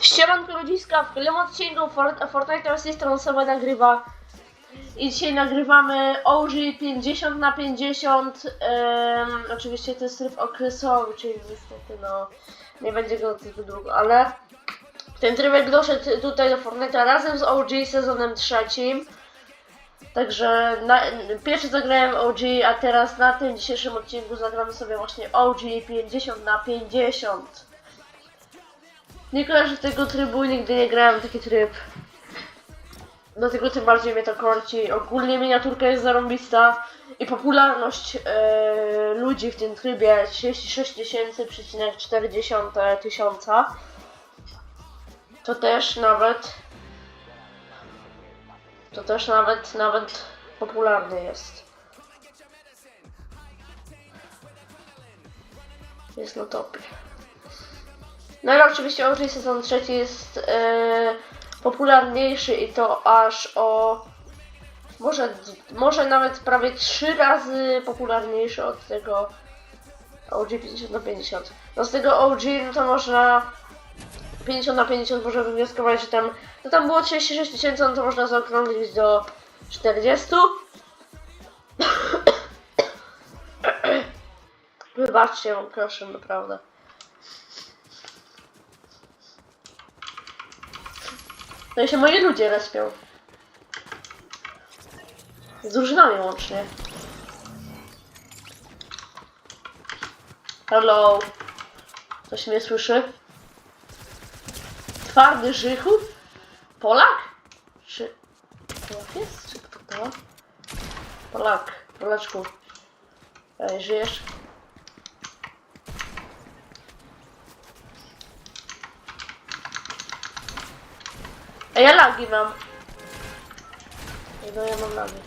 Siemanko ludziska, w kolejnym odcinku Fort- Fortnite z tej strony sobie nagrywa. I dzisiaj nagrywamy OG 50 na 50 em, oczywiście to jest tryb okresowy, czyli niestety no nie będzie go tylko długo, ale ten trybek doszedł tutaj do Fortnite'a razem z OG sezonem trzecim. Także na, pierwszy zagrałem OG, a teraz na tym dzisiejszym odcinku zagramy sobie właśnie OG 50 na 50 nie kojarzę tego trybu, nigdy nie grałem w taki tryb. Dlatego tym bardziej mnie to korci. Ogólnie miniaturka jest zarąbista i popularność e, ludzi w tym trybie 36 tysięcy, przecinek 40 tysiąca. To też nawet to też nawet nawet popularny jest. Jest na topie. No i oczywiście OG sezon trzeci jest e, popularniejszy i to aż o może, może nawet prawie trzy razy popularniejszy od tego OG 50 na 50. No z tego OG no to można 50 na 50 może wywnioskować, że tam no tam było 36 tysięcy, no to można zaokrąglić do 40. Wybaczcie, proszę, naprawdę. I się moi ludzie respią. Z drużynami łącznie. Hello. Ktoś mnie słyszy? Twardy Żychu? Polak? Czy... Polak jest? Czy kto to? Polak. Polaczku. Ej, żyjesz? Ej, ja lagi mam. No ja mam lagi.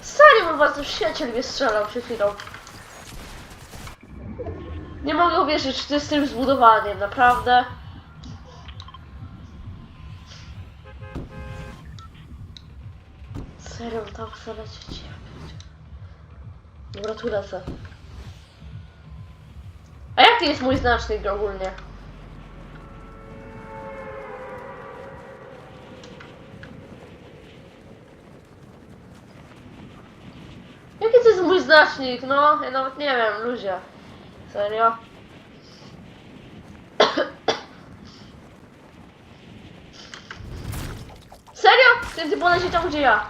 Serio, bo was przyjaciel mnie strzelał przed chwilą. Nie mogę uwierzyć, że to jest tym zbudowaniem, naprawdę. Serio, tam chcę lecieć. Dobra, tu lecę. A jaki jest mój znacznik ogólnie? Jaki to jest mój znacznik? No, ja nawet nie wiem, ludzie. Serio? Serio? Ty, ty poleci tam, gdzie ja.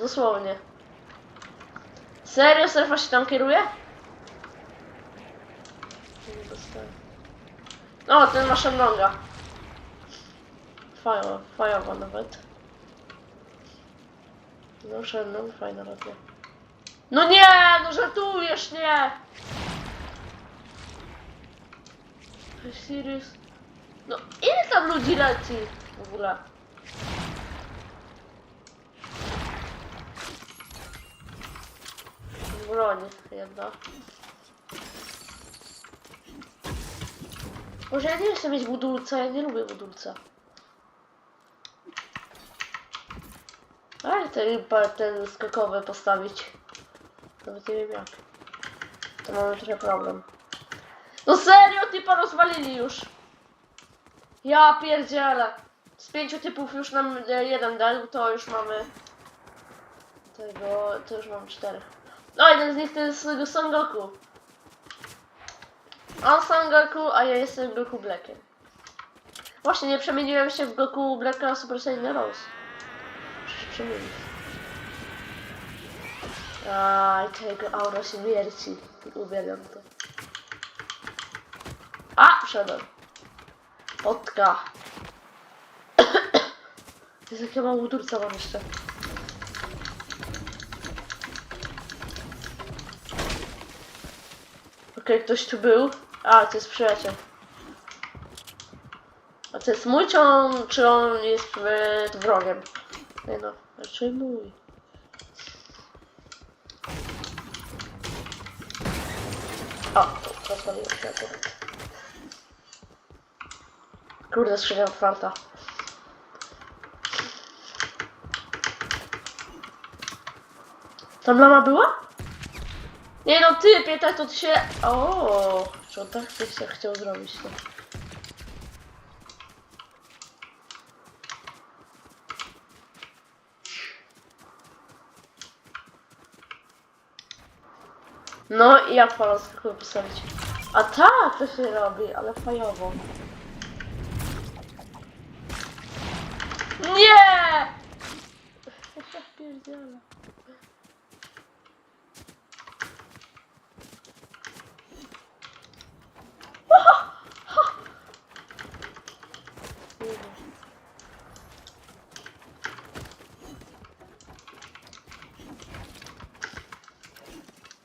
Dosłownie. Serio? Surfa się tam kieruje? O, ten ma Shenlonga. Fajowa, fajowa nawet. No Shenlong, fajna racja. No nie, no żartujesz, nie! Serious? No ile tam ludzi leci w ogóle? Broń jedna. Może ja nie chcę mieć budulca, ja nie lubię budulca. Ale ten, ten skakowy postawić. Nawet nie wiem jak. To mamy trochę problem. No serio, typa rozwalili już. Ja pierdzielę. Z pięciu typów już nam e, jeden dał, to już mamy... Tego, to już mam czterech. No, jeden z nich to jest Son Goku. On Son Goku, a ja jestem Goku Blackiem. Właśnie, nie przemieniłem się w Goku Blacka Super Saiyan Rose. Aj, tego aura śmierci. Uwielbiam to. A, wszedłem. Potka. Jest jak ja mam udurca mam jeszcze. Okej, ktoś tu był. A, to jest przyjaciel. A to jest mój, czy on, czy on jest wrogiem? Nie no, raczej mój. O, się akurat. Kurde, skrzynia otwarta. Tam lama była? Nie no, ty, pytaj, to ty się... O, czy on tak tak chciał zrobić, to. No i jak pana skakuje postawić? A tak, to się robi, ale fajowo. Nie! Ja pierdzielę.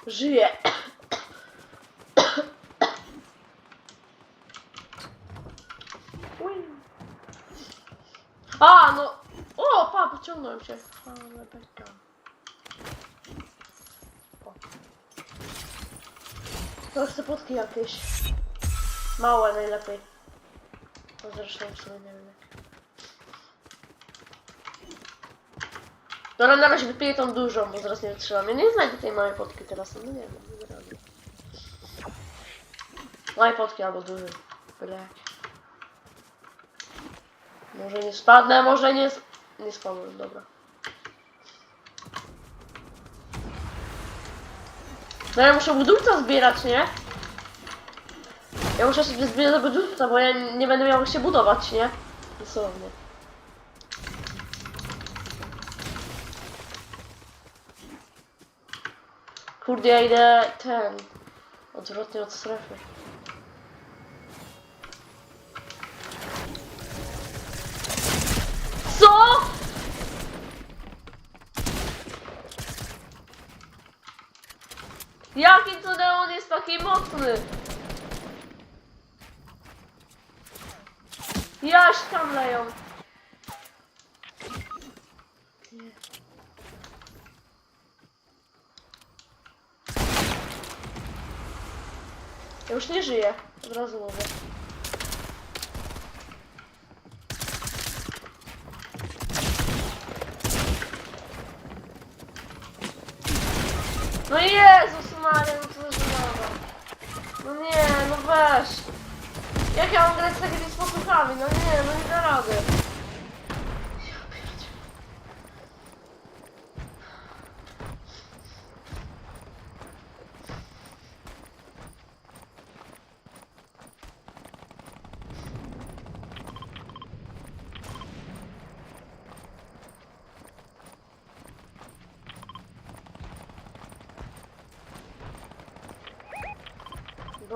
Żyje. A, no. O, pa, pociągnąłem się. Ale beka. O. To chcę potki jakieś. Małe najlepiej. No zresztą w nie wiem. Dobra, na razie wypiję tą dużą, bo zaraz nie wytrzymam. Ja nie znajdę tej małej potki teraz, no nie wiem, nie rady. Małej potki albo duży. Byle. Może nie spadnę, może nie... Nie spadłem, dobra. No ja muszę budulca zbierać, nie? Ja muszę sobie zbierać budulca, bo ja nie będę miał się budować, nie? Dosłownie. Kurde, ja idę ten... Odwrotnie od strefy. Co? Jakim cudem on jest taki mocny? Jaś tam leją. Ja już nie żyję, od razu mówię. No Jezus Maria, no co za żenada. No nie, no weź. Jak ja mam grać z takimi sposobami? No nie, no nie da rady. Ja pierdzie-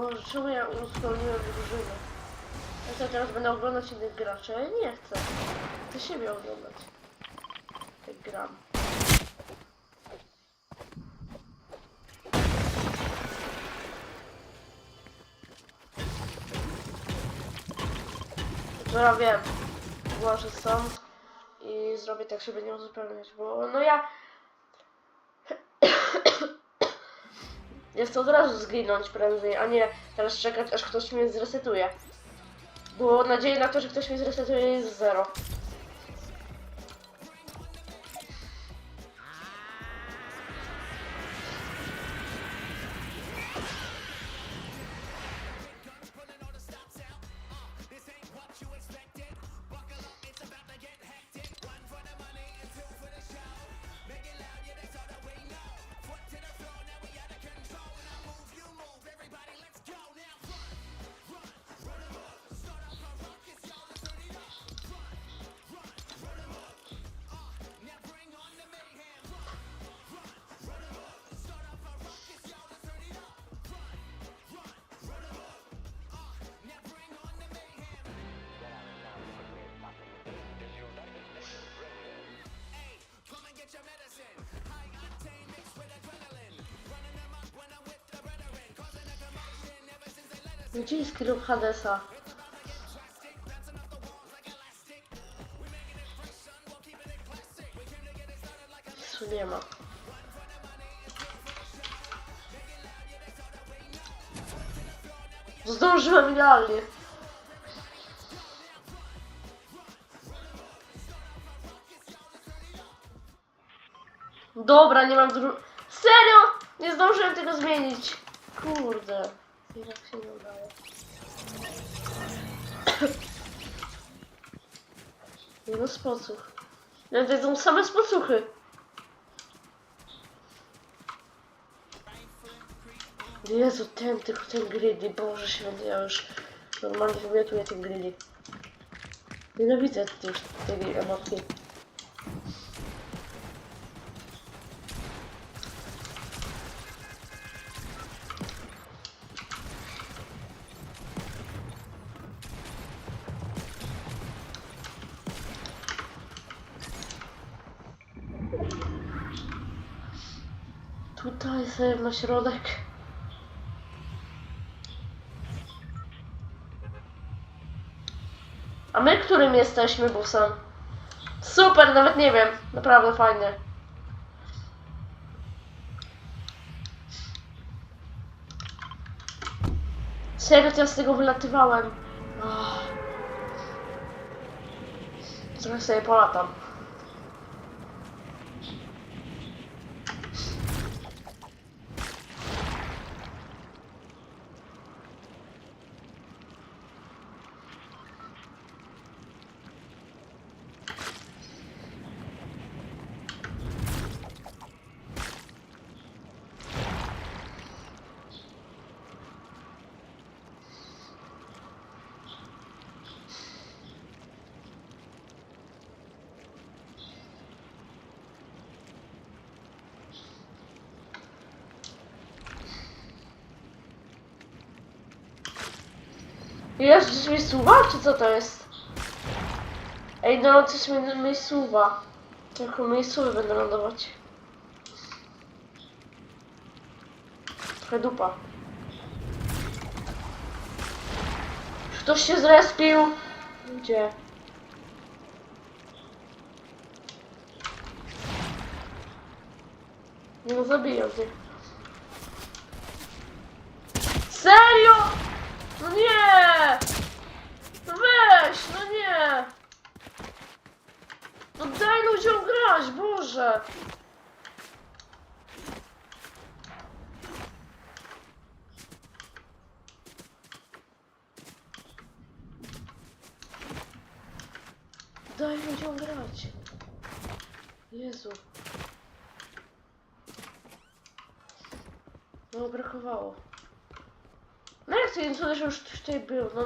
Boże, czemu ja uzupełniłem drużynę? Ja co, teraz będę oglądać innych graczy? Nie chcę. Chcę siebie oglądać. Jak gram. Ja wiem. Włożę są i zrobię tak, żeby nie uzupełniać, bo no ja... Ja chcę od razu zginąć prędzej, a nie teraz czekać, aż ktoś mnie zresetuje. Bo nadzieja na to, że ktoś mnie zresetuje jest zero. Gdzie jest Hadesa? Nie ma. Zdążyłem idealnie. Dobra, nie mam dru... Serio? Nie zdążyłem tego zmienić. Kurde. Jak się nie udaje. Nie no spocuch. No to są same spocuchy. Jezu, ten, tylko ten grilli, Boże święty, ja już normalnie wymiotuję ten grilli. Nienawidzę już tej emotki. Na środek. A my którym jesteśmy busem? Super, nawet nie wiem. Naprawdę fajnie. Serio, ja z tego wylatywałem. Oh. Trochę sobie polatam. Gdzieś mi suwa, czy co to jest? Ej, no coś mi, mi suwa. Tylko mi suwy będą lądować. Trochę dupa. Ktoś się zrespił. Gdzie? No, zabiję cię. Serio? No nie! No weź, no nie! No daj ludziom grać, Boże! Daj ludziom grać. Jezu. No brakowało. Nie co, że już tutaj był, no.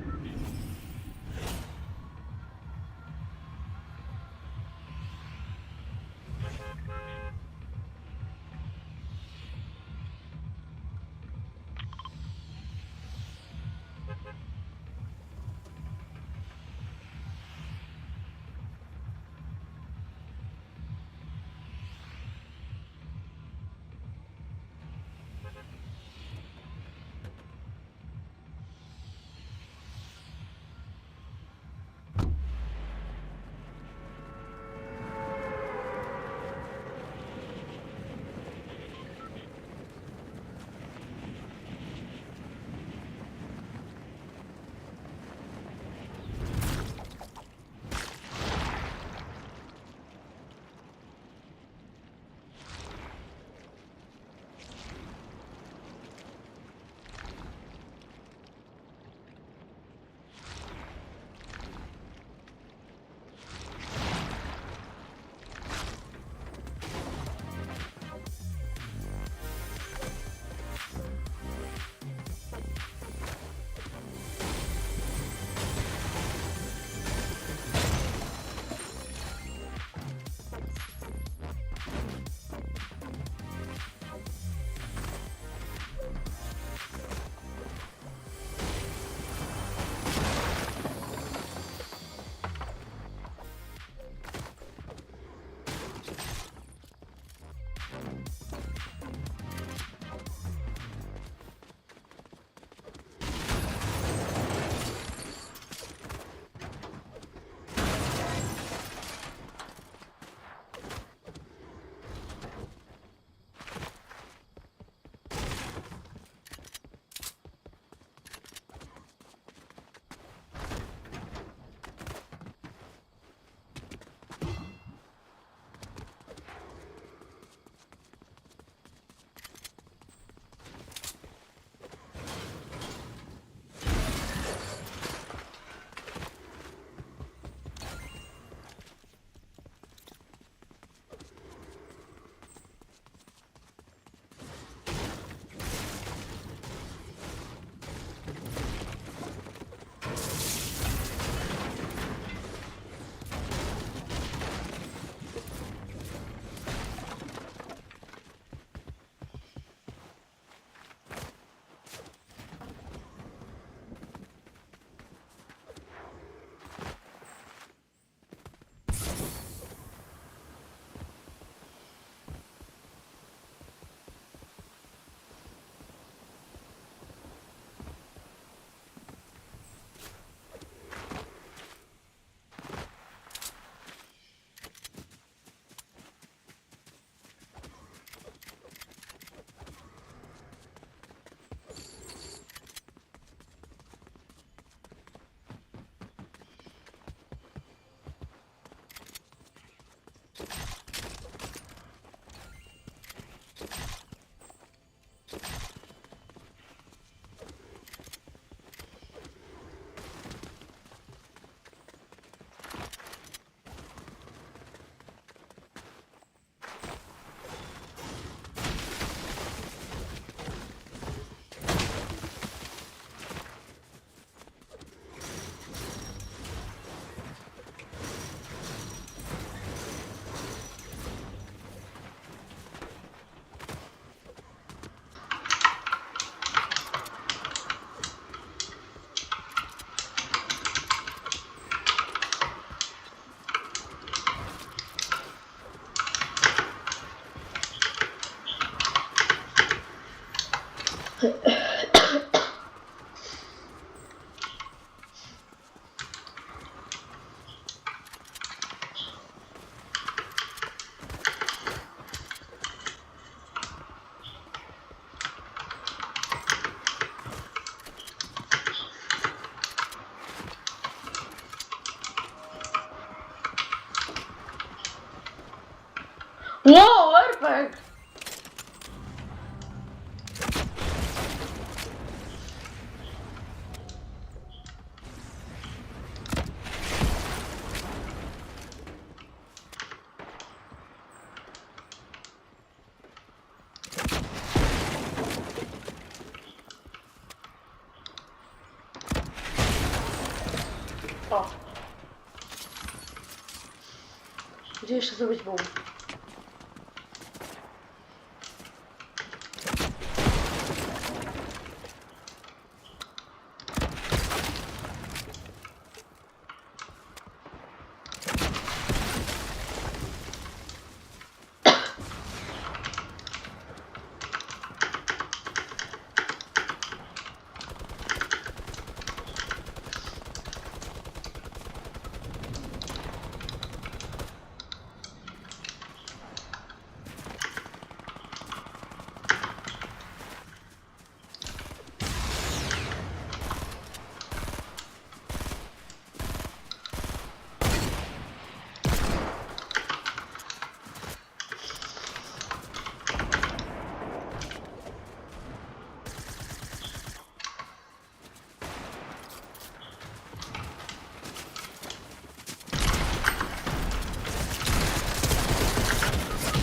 Gdzie jeszcze zrobić boom?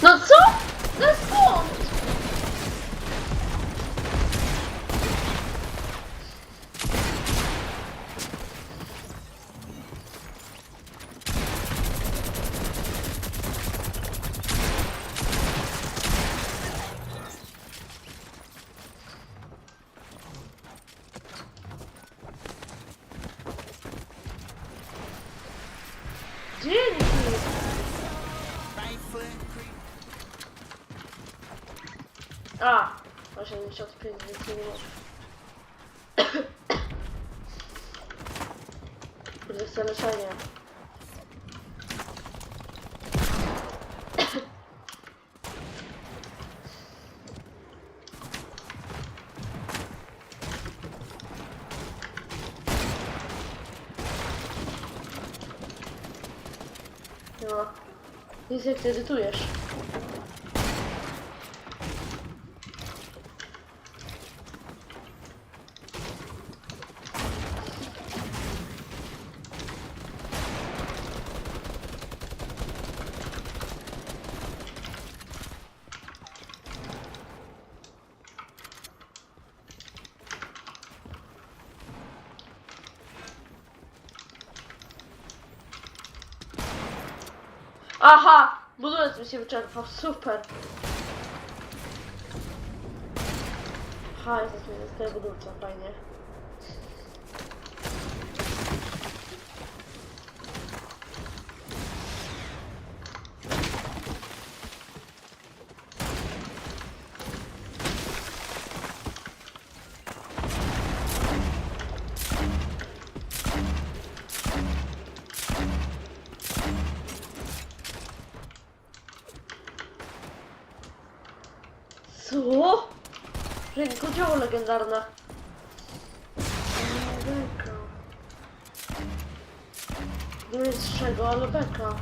No co? To jest błąd! Dzięki! A, 85 więcej minut. Kurde, chcę leczenie. No. Jak ty edytujesz. Aha! Budulec mi się wyczerpał, super! Aha, jesteśmy z tego budulca, fajnie. Co? Rękodzieło legendarne. Beka. Nie wiem z czego, ale beka.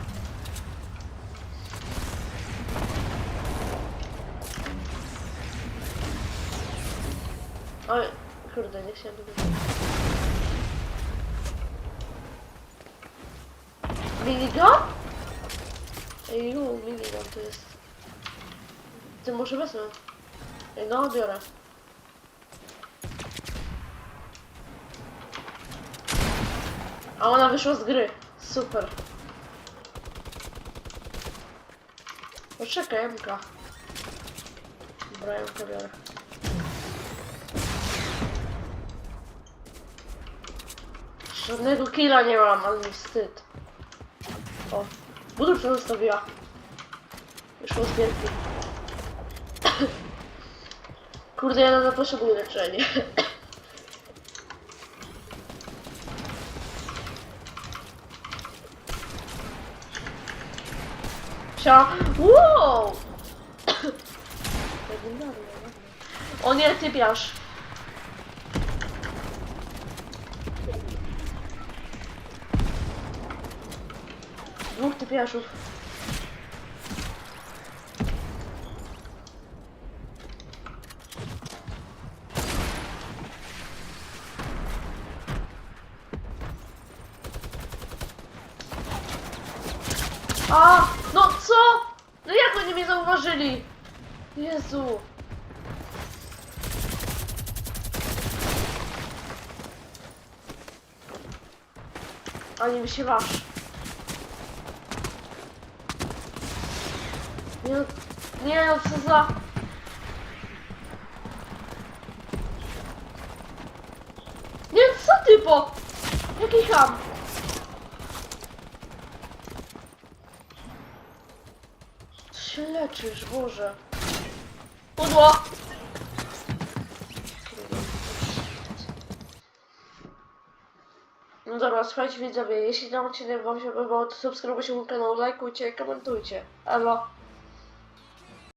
Oj, kurde, nie chciałem tego. Minigun? Ej, minigun to jest. Ty może wezmę. No, biorę. A ona wyszła z gry. Super. Poczekaj, Emka. Dobra, Emka biorę. Żadnego killa nie mam, ale mi wstyd. O, budówkę zostawiła. Wyszło z gierki. Kurde, ja na potrzebuję leczenie. Sia. Wow! O nie, ty piasz. Dwóch typiaszów. A, no co? No jak oni mnie zauważyli? Jezu. Ani mi się masz. Nie, nie no, co za... Nie, co ty po? Jaki ham? Co się leczysz, Boże? Pudło! No dobra, słuchajcie widzowie, jeśli ten odcinek wam się podobał, to subskrybujcie mój kanał, lajkujcie, komentujcie. Elo.